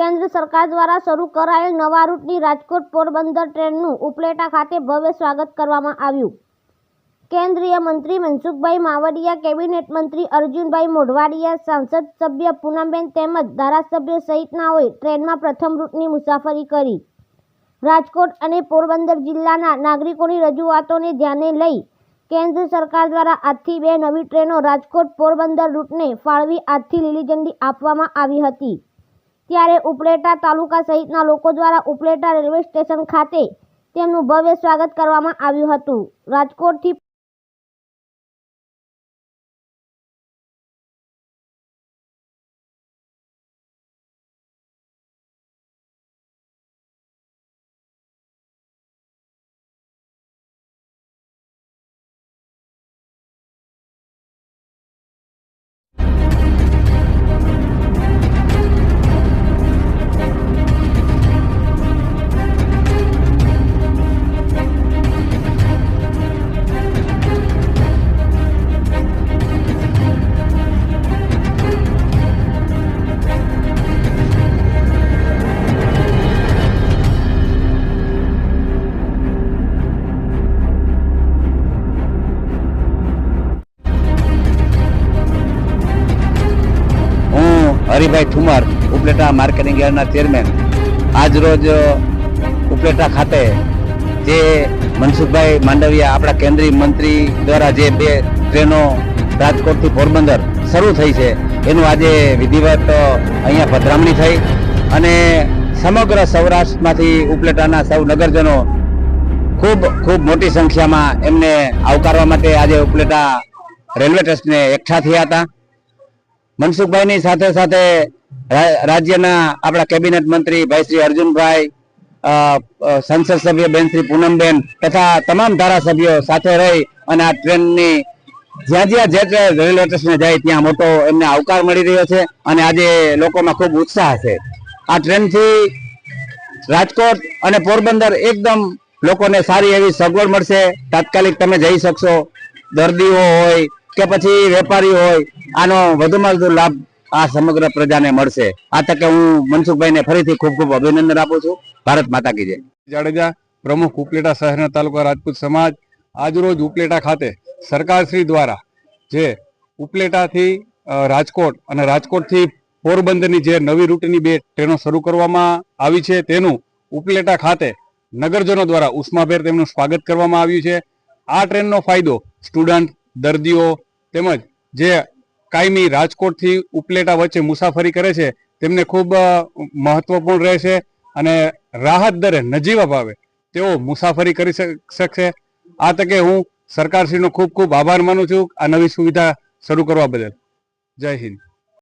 કેન્દ્ર સરકાર દ્વારા શરૂ કરાયેલ નવા રૂટની રાજકોટ પોરબંદર ટ્રેનનું ઉપલેટા ખાતે ભવ્ય સ્વાગત કરવામાં આવ્યું. કેન્દ્રીય મંત્રી મનસુખભાઈ માવડિયા, કેબિનેટ મંત્રી અર્જુનભાઈ મોઢવાડિયા, સાંસદ સભ્ય પૂનમબેન તેમજ ધારાસભ્ય સહિતનાઓએ ટ્રેનમાં પ્રથમ રૂટની મુસાફરી કરી. રાજકોટ અને પોરબંદર જિલ્લાના નાગરિકોની રજૂઆતોને ધ્યાને લઈ કેન્દ્ર સરકાર દ્વારા આજથી બે નવી ટ્રેનો રાજકોટ પોરબંદર રૂટને ફાળવી આજથી લીલી ઝંડી આપવામાં આવી હતી. ત્યારે ઉપલેટા તાલુકા સહિતના લોકો દ્વારા ઉપલેટા રેલવે સ્ટેશન ખાતે તેમનું ભવ્ય સ્વાગત કરવામાં આવ્યું હતું. રાજકોટથી હરિભાઈ ઠુમર, ઉપલેટા માર્કેટિંગ યાર્ડના ચેરમેન. આજ રોજ ઉપલેટા ખાતે જે મનસુખભાઈ માંડવિયા આપણા કેન્દ્રીય મંત્રી દ્વારા જે બે ટ્રેનો રાજકોટથી પોરબંદર શરૂ થઈ છે, એનું આજે વિધિવત અહીંયા પધરામણી થઈ અને સમગ્ર સૌરાષ્ટ્રમાંથી ઉપલેટાના સૌ નગરજનો ખૂબ ખૂબ મોટી સંખ્યામાં એમને આવકારવા માટે આજે ઉપલેટા રેલવે ટ્રસ્ટને એકઠા થયા હતા. મનસુખભાઈની સાથે સાથે રાજ્યના આપણા કેબિનેટ મંત્રી ભાઈ શ્રી અર્જુનભાઈ સંસદ સભ્ય બેન શ્રી પૂનમબેન તથા તમામ ધારાસભ્યો સાથે રહી અને આ ટ્રેનની જ્યાં જ્યાં જે રેલવે સ્ટેશને જાય ત્યાં મોટો એમને આવકાર મળી રહ્યો છે અને આજે લોકોમાં ખૂબ ઉત્સાહ છે. આ ટ્રેનથી રાજકોટ અને પોરબંદર એકદમ લોકોને સારી એવી સગવડ મળશે. તાત્કાલિક તમે જઈ શકશો. દર્દીઓ હોય કે પછી વેપારીઓ હોય, આનો વધુમાં વધુ લાભ આ સમગ્ર પ્રજાને મળશે. આ તકે હું મનસુખભાઈને ફરીથી ખૂબ ખૂબ અભિનંદન આપું છું. ભારત માતા કી જય. જાડેજા, પ્રમુખ ઉપલેટા શહેરના તાલુકા રાજપૂત સમાજ, આજરોજ ઉપલેટા ખાતે સરકારશ્રી દ્વારા જે ઉપલેટાથી રાજકોટ અને રાજકોટથી પોરબંદરની જે નવી રૂટની બે ટ્રેનો શરૂ કરવામાં આવી છે, તેનું ઉપલેટા ખાતે નગરજનો દ્વારા ઉષ્માભેર તેમનું સ્વાગત કરવામાં આવ્યું છે. આ ટ્રેનનો ફાયદો સ્ટુડન્ટ, દર્દીઓ તેમજ જે કાયમી રાજકોટથી ઉપલેટા વચ્ચે મુસાફરી કરે છે, તેમને ખૂબ મહત્વપૂર્ણ રહેશે અને રાહત દરે નજીવા ભાવે તેઓ મુસાફરી કરી શક- શકશે. આ તકે હું સરકારશ્રીનો ખૂબ ખૂબ આભાર માનું છું. આ નવી સુવિધા શરૂ કરવા બદલ. જય હિન્દ.